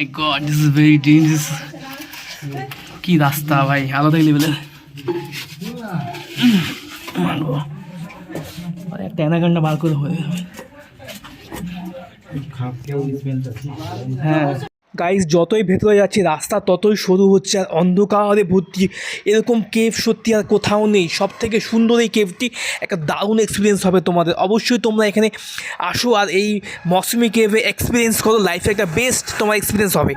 My God, this is very dangerous. কি রাস্তা ভাই আলাদা লেভেলের একটা অ্যানাকন্ডা বার করে হয়ে যাবে। হ্যাঁ। গাইস যতই ভেতরে যাচ্ছে, রাস্তা ততই সরু হচ্ছে আর অন্ধকারে ভর্তি। এরকম কেভ সত্যি আর কোথাও নেই। সব থেকে সুন্দর এই কেভটি একটা দারুণ এক্সপিরিয়েন্স হবে তোমাদের। অবশ্যই তোমরা এখানে আসো আর এই মৌসুমি কেভে এক্সপিরিয়েন্স করো। লাইফে একটা বেস্ট তোমার এক্সপিরিয়েন্স হবে।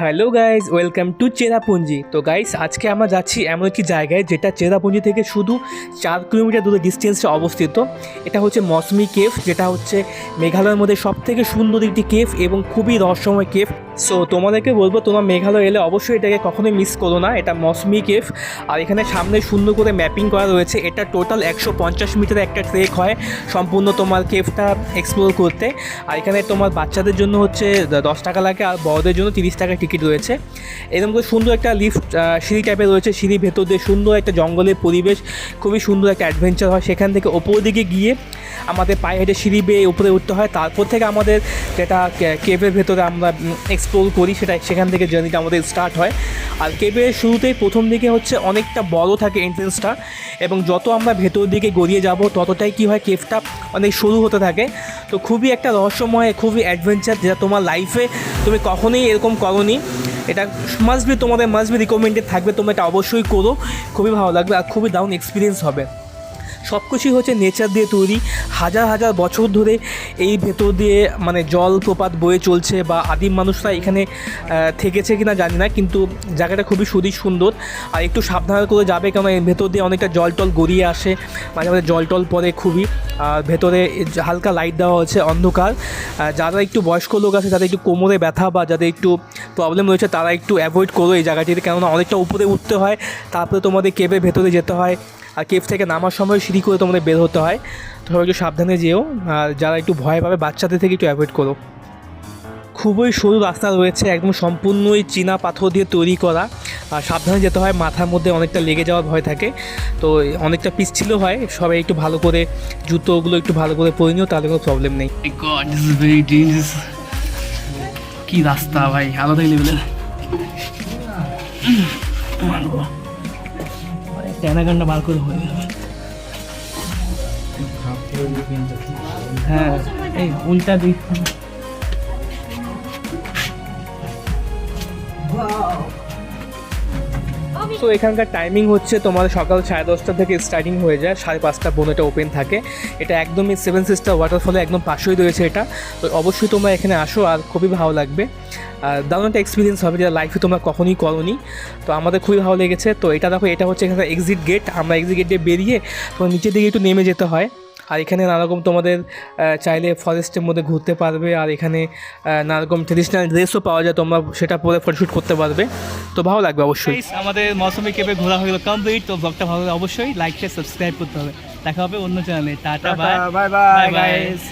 Hello guys welcome to Cherrapunji তো গাইজ আজকে আমরা যাচ্ছি এমন একটি জায়গায় যেটা চেরাপুঞ্জি থেকে শুধু চার কিলোমিটার দূরে ডিস্টেন্সে অবস্থিত। এটা হচ্ছে মৌসুমি কেফ যেটা হচ্ছে মেঘালয়ের মধ্যে সব থেকে সুন্দর একটি কেফ এবং খুবই রহস্যময় কেভ সো তোমাদেরকে বলব, তোমরা মেঘালয় এলে অবশ্যই এটাকে কখনোই মিস করো না। এটা মৌসুমি কেভ আর এখানে সামনে সুন্দর করে ম্যাপিং করা রয়েছে। এটা টোটাল একশো পঞ্চাশ মিটার একটা ট্রেক হয় সম্পূর্ণ তোমার কেভটা এক্সপ্লোর করতে। আর এখানে তোমার বাচ্চাদের জন্য হচ্ছে দশ টাকা লাগে আর বড়দের জন্য তিরিশ টাকা টিকিট রয়েছে। এরকম করে সুন্দর একটা লিফট সিঁড়ি টাইপের রয়েছে। সিঁড়ি ভেতর দিয়ে সুন্দর একটা জঙ্গলের পরিবেশ, খুবই সুন্দর একটা অ্যাডভেঞ্চার হয়। সেখান থেকে ওপর দিকে গিয়ে আমাদের পায়ে হেঁটে সিঁড়ি বেয়ে উপরে উঠতে হয়। তারপর থেকে আমাদের যেটা কেভের ভেতরে আমরা এক্সপ্লোর করি সেটা সেখান থেকে জার্নিটা আমাদের স্টার্ট হয়। আর কেভের শুরুতেই প্রথম দিকে হচ্ছে অনেকটা বড় থাকে এন্ট্রেন্সটা এবং যত আমরা ভেতর দিকে গড়িয়ে যাব, ততটাই কি হয় কেভটা অনেক সরু হতে থাকে। তো খুবই একটা রহস্যময়, খুবই অ্যাডভেঞ্চার যেটা তোমার লাইফে তুমি কখনোই এরকম করনি। এটা মাস্ট বি তোমাদের মাস্ট বি রিকমেন্ডেড থাকবে, তোমরা এটা অবশ্যই করো। খুবই ভালো লাগবে আর খুবই দারুণ এক্সপিরিয়েন্স হবে। সব কিছুই হচ্ছে নেচার দিয়ে তৈরি। হাজার হাজার বছর ধরে এই ভেতর দিয়ে মানে জল প্রপাত বয়ে চলছে বা আদিম মানুষরা এখানে থেকেছে কিনা জানি না, কিন্তু জায়গাটা খুবই সুদী সুন্দর। আর একটু সাবধান করে যাবে কারণ এর ভেতর দিয়ে অনেকটা জল টল গড়িয়ে আসে, মাঝে মাঝে জল টল পড়ে খুবই। আর ভেতরে হালকা লাইট দেওয়া হচ্ছে অন্ধকার। যারা একটু বয়স্ক লোক আছে তাদের একটু কোমরে ব্যথা বা যাদের একটু প্রবলেম রয়েছে, তারা একটু অ্যাভয়েড করো এই জায়গাটিতে, কেননা অনেকটা উপরে উঠতে হয়। তারপরে তোমাদের কেবের ভেতরে যেতে হয়। আর কেভ থেকে নামার সময় সিঁড়ি করে তোমাদের বের হতে হয়। তো সবাই একটু সাবধানে যেও আর যারা একটু ভয় পাবে বাচ্চাদের থেকে একটু অ্যাভয়েড করো। খুবই সরু রাস্তা রয়েছে একদম সম্পূর্ণই চীনা পাথর দিয়ে তৈরি করা। আর সাবধানে যেতে হয় মাথার মধ্যে অনেকটা লেগে যাওয়ার ভয় থাকে। তো অনেকটা পিচ্ছিল হয় সবাই একটু ভালো করে জুতোগুলো একটু ভালো করে পরে নিও তাহলে কোনো প্রবলেম নেই। ইজ কি রাস্তা ভাই আলাদাই লেভেলের মানবো অ্যানাকন্ডা বার করে হয়ে গেল। হ্যাঁ এই উল্টা দিক। তো এখানকার টাইমিং হচ্ছে তোমার সকাল সাড়ে দশটা থেকে স্টার্টিং হয়ে যায়, সাড়ে পাঁচটা পনেরোটা ওপেন থাকে। এটা একদমই সেভেন সিস্টার ওয়াটারফলে একদম পাশেই রয়েছে এটা। তো অবশ্যই তোমরা এখানে আসো আর খুবই ভালো লাগবে। আর দারুণ একটা এক্সপিরিয়েন্স হবে যেটা লাইফে তোমরা কখনোই করনি। তো আমাদের খুবই ভালো লেগেছে। তো এটা দেখো, এটা হচ্ছে এখানে এক্সিট গেট আমরা এক্সিট গেট দিয়ে বেরিয়ে তোমার নিচের দিকে একটু নেমে যেতে হয়। আর এখানে নানারকম তোমাদের চাইলে ফরেস্টের মধ্যে ঘুরতে পারবে আর এখানে নানারকম ট্রেডিশনাল ড্রেসও পাওয়া যায় তোমরা সেটা পরে ফটোশ্যুট করতে পারবে। তো ভালো লাগবে অবশ্যই। আমাদের মৌসুমি কেপে ঘোরা হয়ে গেল কমপ্লিট তো ব্লগটা ভালো অবশ্যই লাইক শেয়ার সাবস্ক্রাইব করতে হবে। দেখা হবে অন্য চ্যানেলে tata bye bye bye guys